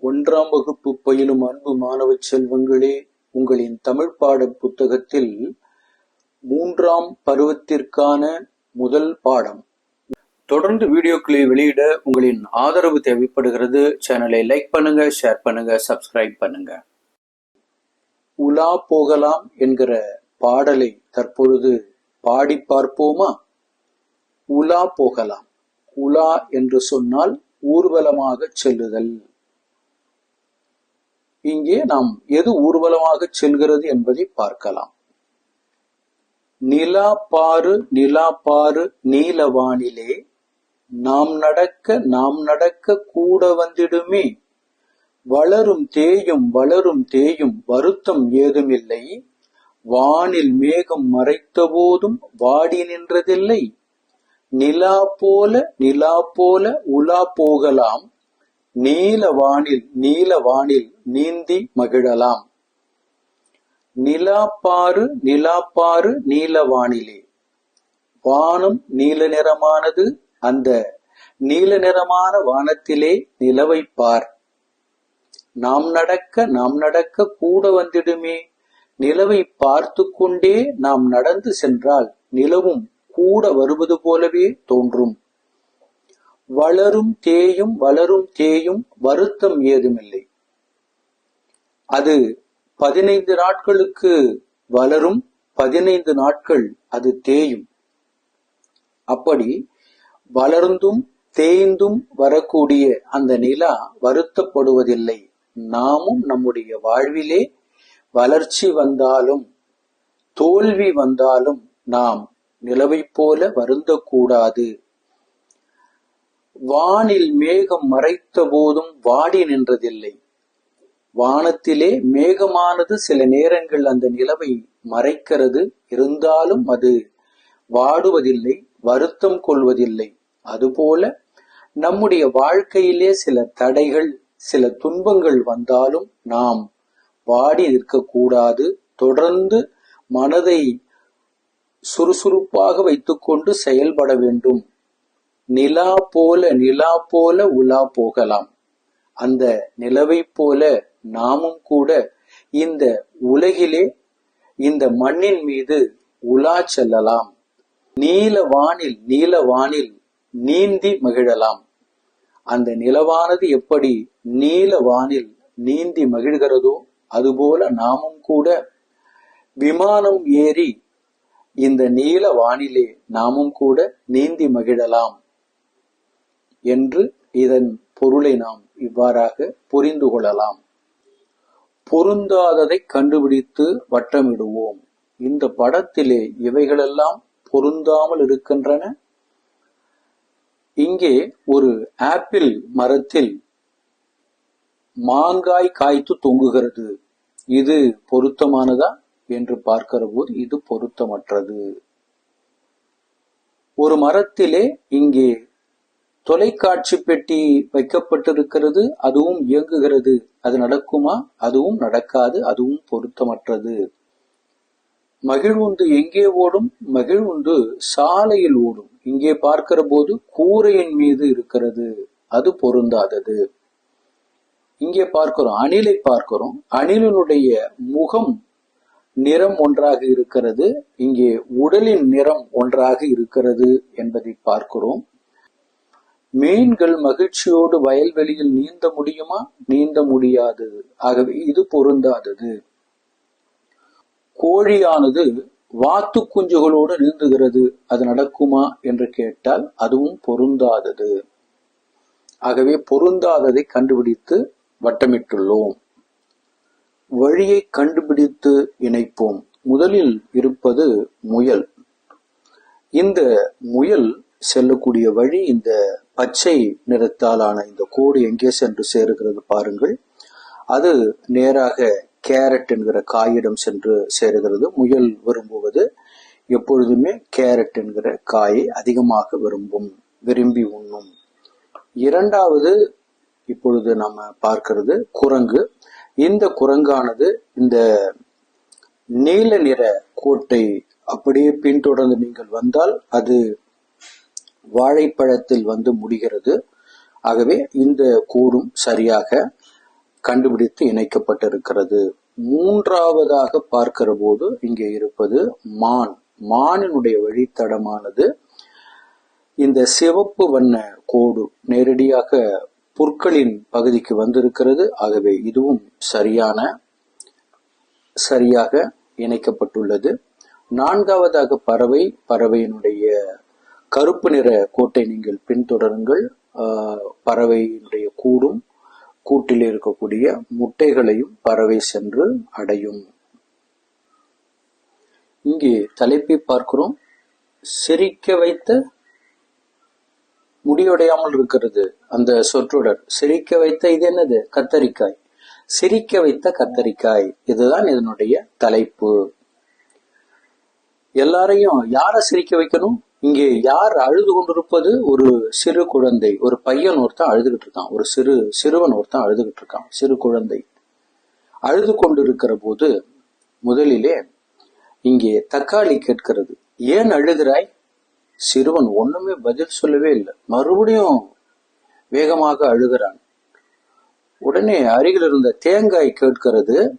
ஒன்றாம் வகுப்பு பயிலும் அன்பு மாணவ செல்வங்களே உங்களின் தமிழ் பாட புத்தகத்தில் மூன்றாம் பருவத்திற்கான முதல் பாடம். தொடர்ந்து வீடியோக்களை வெளியிட உங்களின் ஆதரவு தேவைப்படுகிறது. சேனலை லைக் பண்ணுங்க ஷேர் பண்ணுங்க சப்ஸ்கிரைப் பண்ணுங்க. உலா போகலாம் என்கிற பாடலை தற்பொழுது பாடி பார்ப்போமா? உலா போகலாம். உலா என்று சொன்னால் ஊர்வலமாக செல்லுதல். இங்கே நாம் எது ஊர்வலமாக செல்கிறது என்பதை பார்க்கலாம். நிலா பாரு நிலா பாரு நீலவானிலே நாம் நடக்க நாம் நடக்க கூட வந்திடுமே. வளரும் தேயும் வளரும் தேயும் வருத்தம் ஏதுமில்லை. வானில் மேகம் மறைத்த போதும் வாடி நின்றதில்லை. நிலா போல நிலா போல உலா போகலாம். நீல வானில் நீல வானில் நீந்தி மகிழலாம். நிலாப்பாறு நிலாப்பாறு நீல வானிலே. வானம் நீல நிறமானது அந்த நீல நிறமான வானத்திலே நிலவை பார். நாம் நடக்க நாம் நடக்க கூட வந்திடுமே. நிலவை பார்த்து கொண்டே நாம் நடந்து சென்றால் நிலவும் கூட வருவது போலவே தோன்றும். வளரும் தேயும் வளரும் தேயும் வருத்தம் ஏதுமில்லை. அது பதினைந்து நாட்களுக்கு வளரும் பதினைந்து நாட்கள் அது தேயும். அப்படி வளர்ந்தும் தேய்ந்தும் வரக்கூடிய அந்த நிலா வருத்தப்படுவதில்லை. நாமும் நம்முடைய வாழ்விலே வளர்ச்சி வந்தாலும் தோல்வி வந்தாலும் நாம் நிலவைப் போல வருந்தக்கூடாது. வானில் மேகம் மறைத்த போதும் வாடி நின்றதில்லை. வானத்திலே மேகமானது சில நேரங்கள் அந்த நிலவை மறைக்கிறது. இருந்தாலும் அது வாடுவதில்லை வருத்தம் கொள்வதில்லை. அதுபோல நம்முடைய வாழ்க்கையிலே சில தடைகள் சில துன்பங்கள் வந்தாலும் நாம் வாடி நிற்கக்கூடாது. தொடர்ந்து மனதை சுறுசுறுப்பாக வைத்துக்கொண்டு செயல்பட வேண்டும். நிலா போல நிலா போல உலா போகலாம். அந்த நிலவை போல நாமும் கூட இந்த உலகிலே இந்த மண்ணின் மீது உலா செல்லலாம். நீல வானில் நீல வானில் நீந்தி மகிழலாம். அந்த நிலவானது எப்படி நீல வானில் நீந்தி மகிழ்கிறதோ அதுபோல நாமும் கூட விமானம் ஏறி இந்த நீல வானிலே நாமும் கூட நீந்தி மகிழலாம். என்று இதன் பொருளை நாம் இவ்வாறாக புரிந்து கொள்ளலாம். பொருந்தாததை கண்டுபிடித்து வட்டமிடுவோம். இந்த படத்திலே இவைகளெல்லாம் பொருந்தாமல் இருக்கின்றன. இங்கே ஒரு ஆப்பிள் மரத்தில் மாங்காய் காய்த்து தொங்குகிறது. இது பொருத்தமானதா? என்று பார்க்கிற போது இது பொருத்தமற்றது. ஒரு மரத்திலே இங்கே தொலைக்காட்சி பெட்டி வைக்கப்பட்டிருக்கிறது அதுவும் இயங்குகிறது. அது நடக்குமா? அதுவும் நடக்காது அதுவும் பொருத்தமற்றது. மகிழ்வுந்து எங்கே ஓடும்? மகிழ்வுந்து சாலையில் ஓடும். இங்கே பார்க்கிற போது கூரையின் மீது இருக்கிறது. அது பொருந்தாதது. இங்கே பார்க்கிறோம் அணிலை பார்க்கிறோம். அணிலினுடைய முகம் நிறம் ஒன்றாக இருக்கிறது. இங்கே உடலின் நிறம் ஒன்றாக இருக்கிறது என்பதை பார்க்கிறோம். மீன்கள் மகிழ்ச்சியோடு வயல்வெளியில் நீந்த முடியுமா? நீந்த முடியாது. ஆகவே இது பொருந்தாதது. கோழியானது வாத்து குஞ்சுகளோடு நீந்துகிறது. அது நடக்குமா என்று கேட்டால் அதுவும் பொருந்தாதது. ஆகவே பொருந்தாததை கண்டுபிடித்து வட்டமிட்டுள்ளோம். வழியை கண்டுபிடித்து இணைப்போம். முதலில் இருப்பது முயல். இந்த முயல் செல்லக்கூடிய வழி இந்த பச்சை நிறத்தாலான இந்த கோடு எங்கே சென்று சேருகிறது பாருங்கள். அது நேராக கேரட் என்கிற காயிடம் சென்று சேருகிறது. முயல் விரும்புவது எப்பொழுதுமே கேரட் என்கிற காயை அதிகமாக விரும்பும் விரும்பி உண்ணும். இரண்டாவது இப்பொழுது நம்ம பார்க்கிறது குரங்கு. இந்த குரங்கானது இந்த நீல நிற கோட்டை அப்படியே பின்தொடர்ந்து நீங்கள் வந்தால் அது வாழைப்பழத்தில் வந்து முடிகிறது. ஆகவே இந்த கூடும் சரியாக கண்டுபிடித்து இணைக்கப்பட்டிருக்கிறது. மூன்றாவதாக பார்க்கிற போது இங்கே இருப்பது மான். மானினுடைய வழித்தடமானது இந்த சிவப்பு வண்ண கோடு நேரடியாக புற்களின் பகுதிக்கு வந்திருக்கிறது. ஆகவே இதுவும் சரியான சரியாக இணைக்கப்பட்டுள்ளது. நான்காவதாக பறவை. பறவையினுடைய கருப்பு நிற கோட்டை நீங்கள் பின்தொடருங்கள். பறவையினுடைய கூடும். கூட்டில் இருக்கக்கூடிய முட்டைகளையும் பறவை சென்று அடையும். இங்கே தலைப்பை பார்க்கிறோம். சிரிக்க வைத்த முடியுடையாமல் இருக்கிறது அந்த சொற்றொடர். சிரிக்க வைத்த இது என்னது? கத்தரிக்காய். சிரிக்க வைத்த கத்தரிக்காய். இதுதான் இதனுடைய தலைப்பு. எல்லாரையும் யாரை சிரிக்க வைக்கணும்? இங்கே யார் அழுது கொண்டிருப்பது? ஒரு சிறு குழந்தை. ஒரு பையன் ஒருத்தன் அழுதுகிட்டு இருக்கான். ஒரு சிறு சிறுவன் ஒருத்தன் அழுதுகிட்டு இருக்கான். சிறு குழந்தை. அழுது கொண்டிருக்கிற போது முதலிலே இங்கே தக்காளி கேட்கிறது. ஏன் அழுகிறாய்? சிறுவன் ஒண்ணுமே பதில் சொல்லவே இல்லை. மறுபடியும் வேகமாக அழுகிறான். உடனே அருகில் இருந்த தேங்காய் கேட்கிறது.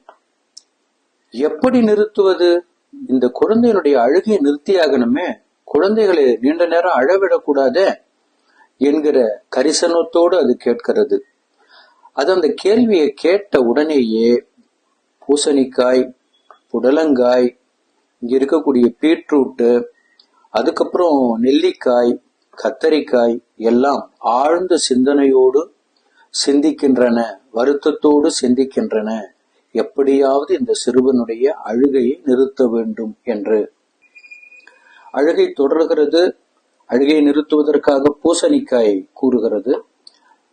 எப்படி நிறுத்துவது? இந்த குழந்தையினுடைய அழுகையை நிறுத்தியாகணுமே. குழந்தைகளை நீண்ட நேரம் அழவிடக்கூடாதே என்கிற கரிசனத்தோடு அது கேட்கிறது. அது அந்த கேள்வியை கேட்ட உடனேயே பூசணிக்காய் புடலங்காய் இங்க இருக்கக்கூடிய பீட்ரூட்டு அதுக்கப்புறம் நெல்லிக்காய் கத்தரிக்காய் எல்லாம் ஆழ்ந்த சிந்தனையோடு சிந்திக்கின்றன வருத்தத்தோடு சிந்திக்கின்றன. எப்படியாவது இந்த சிறுவனுடைய அழுகையை நிறுத்த வேண்டும் என்று. அழுகை தொடர்கிறது அழுகையை நிறுத்துவதற்காக பூசணிக்காய் கூறுகிறது.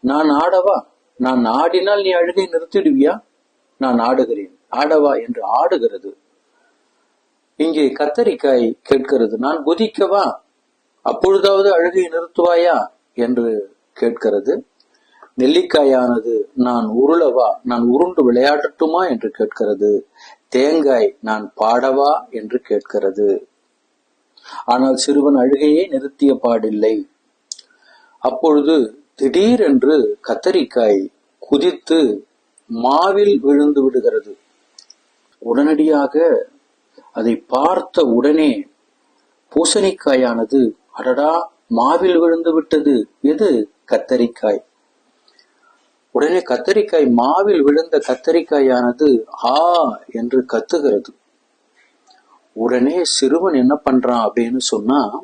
நான் ஆடவா? நான் ஆடினால் நீ அழுகை நிறுத்திடுவியா? நான் ஆடுகிறேன். ஆடவா என்று ஆடுகிறது. இங்கே கத்தரிக்காய் கேட்கிறது. நான் குதிக்கவா? அப்பொழுதாவது அழுகை நிறுத்துவாயா? என்று கேட்கிறது. நெல்லிக்காயானது நான் உருளவா? நான் உருண்டு விளையாடட்டுமா? என்று கேட்கிறது. தேங்காய் நான் பாடவா? என்று கேட்கிறது. ஆனால் சிறுவன் அழுகையை நிறுத்திய பாடில்லை. அப்பொழுது திடீரென்று கத்தரிக்காய் குதித்து மாவில் விழுந்து விடுகிறது. உடனடியாக அதை பார்த்த உடனே பூசணிக்காயானது அடடா மாவில் விழுந்து விட்டது. எது? கத்தரிக்காய். உடனே கத்தரிக்காய் மாவில் விழுந்த கத்தரிக்காயானது ஆ என்று கத்துகிறது. உடனே சிறுவன் என்ன பண்றான் அப்படின்னு சொன்னா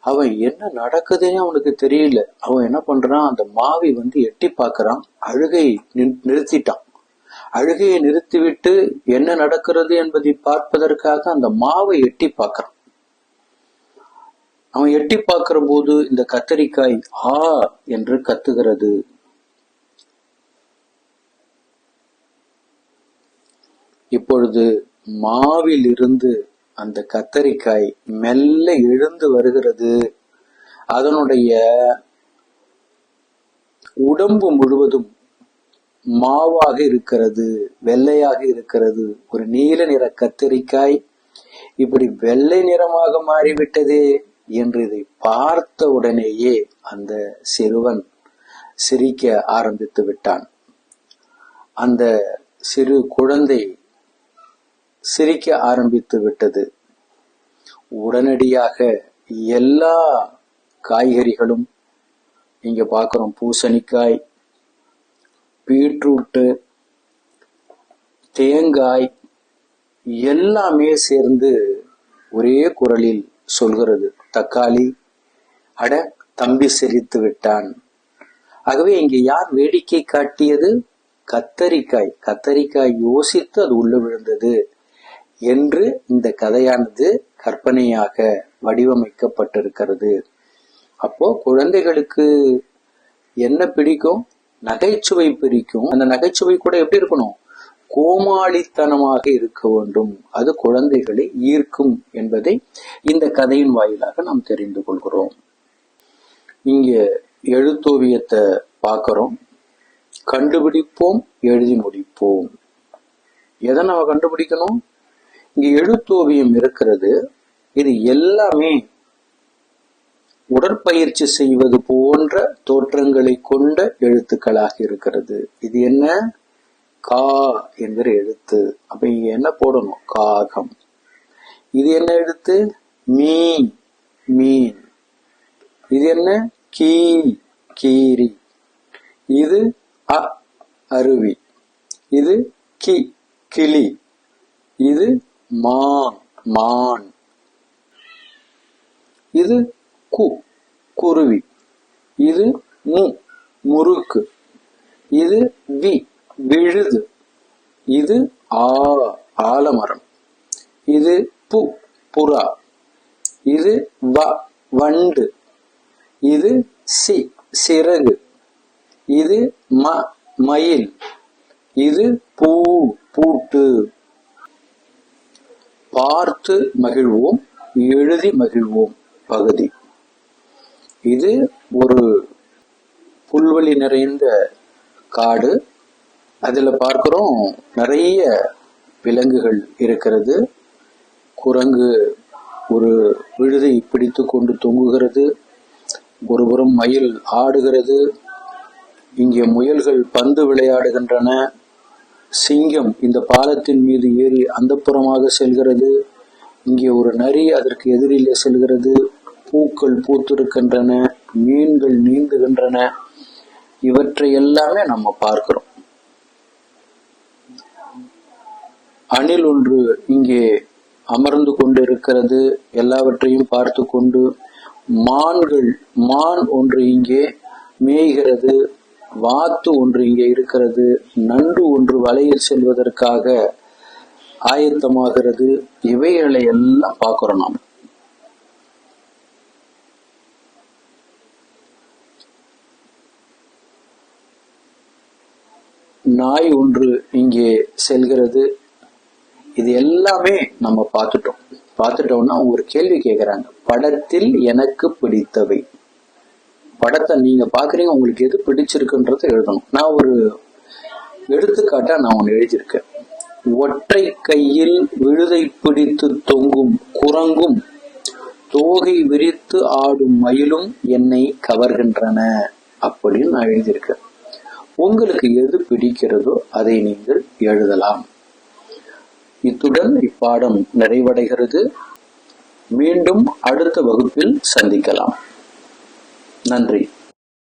அவன் என்ன நடக்குதுன்னு அவனுக்கு தெரியல. அவன் என்ன பண்றான்? அந்த மாவி வந்து எட்டி பார்க்கறான். அழுகை நின்- நிறுத்திட்டான். அழுகையை நிறுத்திவிட்டு என்ன நடக்கிறது என்பதை பார்ப்பதற்காக அந்த மாவை எட்டி பார்க்கறான். அவன் எட்டி பார்க்கிற போது இந்த கத்தரிக்காய் ஆ என்று கத்துகிறது. இப்பொழுது மாவில் இருந்து அந்த கத்தரிக்காய் மெல்ல எழுந்து வருகிறது. அதனுடைய உடம்பு முழுவதும் மாவாக இருக்கிறது வெள்ளையாக இருக்கிறது. ஒரு நீல நிற கத்தரிக்காய் இப்படி வெள்ளை நிறமாக மாறிவிட்டதே என்று இதை பார்த்த உடனேயே அந்த சிறுவன் சிரிக்க ஆரம்பித்து விட்டான். அந்த சிறு குழந்தை சிரிக்க ஆரம்பித்து விட்டது. உடனடியாக எல்லா காய்கறிகளும் இங்க பார்க்குறோம் பூசணிக்காய் பீட்ரூட்டு தேங்காய் எல்லாமே சேர்ந்து ஒரே குரலில் சொல்கிறது. தக்காளி அட தம்பி சிரித்து விட்டான். ஆகவே இங்கே யார் வேடிக்கை காட்டியது? கத்தரிக்காய். கத்தரிக்காய் யோசித்து அது உள்ள விழுந்தது. என்று இந்த கதையானது கற்பனையாக வடிவமைக்கப்பட்டிருக்கிறது. அப்போ குழந்தைகளுக்கு என்ன பிடிக்கும்? நகைச்சுவை பிடிக்கும். அந்த நகைச்சுவை கூட எப்படி இருக்கணும்? கோமாளித்தனமாக இருக்க வேண்டும். அது குழந்தைகளை ஈர்க்கும் என்பதை இந்த கதையின் வாயிலாக நாம் தெரிந்து கொள்கிறோம். இங்க எழுத்தோவியத்தை பார்க்கிறோம். கண்டுபிடிப்போம் எழுதி முடிப்போம். எதை நம்ம கண்டுபிடிக்கணும்? இங்க எழுத்தோவியம் இருக்கிறது. இது எல்லாமே உடற்பயிற்சி செய்வது போன்ற தோற்றங்களை கொண்ட எழுத்துக்களாக இருக்கிறது. இது என்ன? கா என்கிற எழுத்து. அப்ப இங்க என்ன போடணும்? காகம். இது என்ன எழுத்து? மீன். மீன். இது என்ன? கீ கீரி. இது அ அருவி. இது கி கிளி. இது மான் மான். இது கு குருவி. இது மு முறுக்கு. இது வி விழுது. இது ஆ ஆலமரம். இது பு புறா. இது வ வண்டு. இது சி சிறகு. இது ம மயில். இது பூ பூட்டு. பார்த்து மகிழ்வோம் எழுதி மகிழ்வோம் பகுதி. இது ஒரு புல்வெளி நிறைந்த காடு. அதில் பார்க்குறோம் நிறைய விலங்குகள் இருக்கிறது. குரங்கு ஒரு விழுதை பிடித்து கொண்டு தொங்குகிறது. ஒருபுறம் மயில் ஆடுகிறது. இங்கே முயல்கள் பந்து விளையாடுகின்றன. சிங்கம் இந்த பாலத்தின் மீது ஏறி அந்த புறமாக செல்கிறது. இங்கே ஒரு நரி அதற்கு எதிரிலே செல்கிறது. பூக்கள் பூத்திருக்கின்றன மீன்கள் நீந்துகின்றன. இவற்றை எல்லாமே நம்ம பார்க்கிறோம். அணில் ஒன்று இங்கே அமர்ந்து கொண்டு இருக்கிறது எல்லாவற்றையும் பார்த்து கொண்டு மான்கள் மான் ஒன்று இங்கே மேய்கிறது. வாத்து ஒன்று இங்கே இருக்கிறது. நண்டு ஒன்று வலையில் செல்வதற்காக ஆயத்தமாகிறது. இவைகளை எல்லாம் பார்க்கிறோம் நாம். நாய் ஒன்று இங்கே செல்கிறது. இது எல்லாமே நம்ம பார்த்துட்டோம். பார்த்துட்டோம்னா ஒரு கேள்வி கேட்கிறாங்க. படத்தில் எனக்கு பிடித்தவை. படத்தை நீங்க பாக்குறீங்க உங்களுக்கு எது பிடிச்சிருக்குன்றத எழுதணும். நான் ஒரு எடுத்துக்காட்டா நான் ஒன்று எழுதியிருக்கேன். ஒற்றை கையில் விழுதை பிடித்து தொங்கும் குரங்கும் தோகை விரித்து ஆடும் மயிலும் என்னை கவர்கின்றன அப்படின்னு நான் எழுதியிருக்கேன். உங்களுக்கு எது பிடிக்கிறதோ அதை நீங்கள் எழுதலாம். இத்துடன் இப்பாடம் நிறைவடைகிறது. மீண்டும் அடுத்த வகுப்பில் சந்திக்கலாம். நன்றி